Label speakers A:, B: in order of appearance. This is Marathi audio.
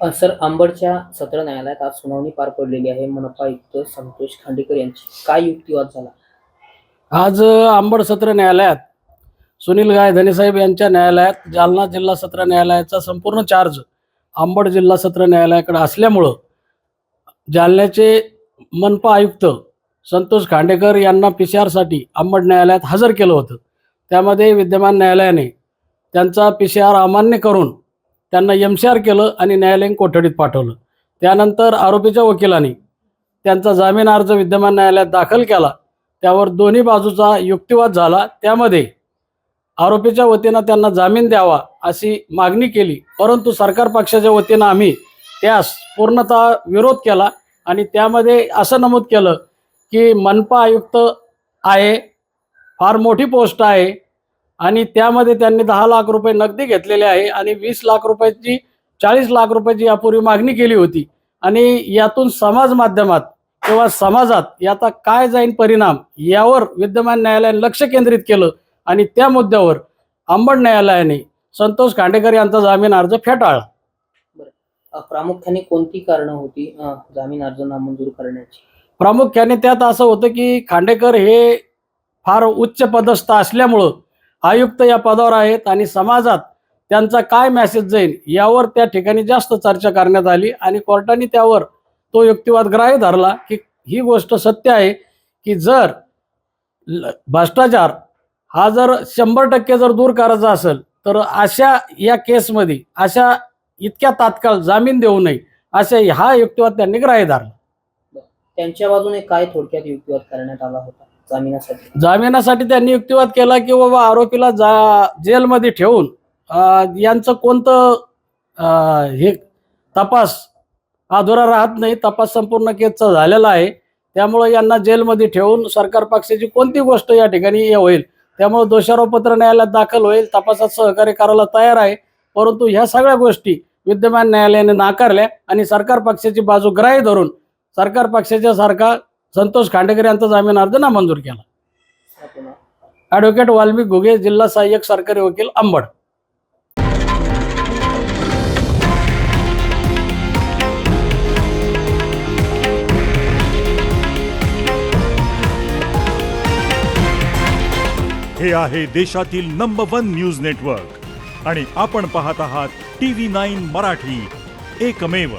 A: अ, सर अंबडच्या सत्र न्यायालयात आज सुनावणी पार पडलेली आहे. मनपा आयुक्त संतोष खांडेकर यांची. काय युक्तिवाद झाला?
B: आज आंबड अंबड सत्र न्यायालयात सुनील गाय धनेसाहेब यांच्या न्यायालयात जालना जिल्हा सत्र न्यायालयाचा संपूर्ण चार्ज अंबड जिल्हा सत्र न्यायालयाकडे असल्यामुळं जालन्याचे मनपा आयुक्त संतोष खांडेकर यांना पी सी आरसाठी अंबड न्यायालयात हजर केलं होतं. त्यामध्ये विद्यमान न्यायालयाने त्यांचा पी सी आर अमान्य करून त्यांना एम सी आर केलं आणि न्यायालयीन कोठडीत पाठवलं. त्यानंतर आरोपीच्या वकिलांनी त्यांचा जामीन अर्ज विद्यमान न्यायालयात दाखल केला. त्यावर दोन्ही बाजूचा युक्तिवाद झाला. त्यामध्ये आरोपीच्या वतीनं त्यांना जामीन द्यावा अशी मागणी केली. परंतु सरकार पक्षाच्या वतीनं आम्ही त्यास पूर्णतः विरोध केला आणि त्यामध्ये असं नमूद केलं की मनपा आयुक्त आहे फार मोठी पोस्ट आहे आणि त्यामध्ये त्यांनी दहा लाख रुपये नगदी घेतलेले आहे आणि वीस लाख रुपयाची चाळीस लाख रुपयाची यापूर्वी मागणी केली होती. आणि यातून समाज माध्यमात किंवा समाजात याचा काय जाईन परिणाम यावर विद्यमान न्यायालयाने लक्ष केंद्रित केलं आणि त्या मुद्द्यावर अंबड न्यायालयाने संतोष खांडेकर यांचा जामीन अर्ज फेटाळला.
A: प्रामुख्याने कोणती कारणं होती जामीन अर्ज नामंजूर करण्याची?
B: प्रामुख्याने त्यात असं होतं की खांडेकर हे फार उच्च पदस्थ असल्यामुळं आयुक्त या पदावर आहेत आणि समाजात त्यांचा काय मेसेज जाईल यावर त्या ठिकाणी जास्त चर्चा करण्यात आली आणि कोर्टाने त्यावर तो युक्तिवाद ग्राह्य धरला की ही गोष्ट सत्य आहे की जर भ्रष्टाचार हा जर शंभर टक्के जर दूर करायचा असेल तर अशा या केसमध्ये अशा इतक्या तात्काळ जामीन देऊ नये असे हा युक्तिवाद त्यांनी ग्राह्य धरला.
A: त्यांच्या बाजूने काय थोडक्यात युक्तिवाद करण्यात आला होता? जामिनासाठी.
B: जामिनासाठी त्यांनी युक्तिवाद केला की बाबा आरोपीला जा जेलमध्ये ठेवून अं, यांचं कोणतं अं, हे तपास अधुरा राहत नाही तपास संपूर्ण केसचा झालेला आहे. त्यामुळे यांना जेलमध्ये ठेवून सरकार पक्षाची कोणती गोष्ट या ठिकाणी हे होईल? त्यामुळे दोषारोपपत्र न्यायालयात दाखल होईल तपासात सहकार्य करायला तयार आहे. परंतु ह्या सगळ्या गोष्टी विद्यमान न्यायालयाने नाकारल्या आणि सरकार पक्षाची बाजू ग्राह्य धरून सरकार पक्षाच्या सारखा संतोष खांडेकर यांचा जामीन अर्ज नामंजूर केला. ॲडव्होकेट वाल्मिक घुगे जिल्हा सहाय्यक सरकारी वकील अंबड.
C: हे आहे देशातील नंबर वन न्यूज नेटवर्क आणि आपण पाहत आहात टी व्ही नाईन मराठी. एकमेव.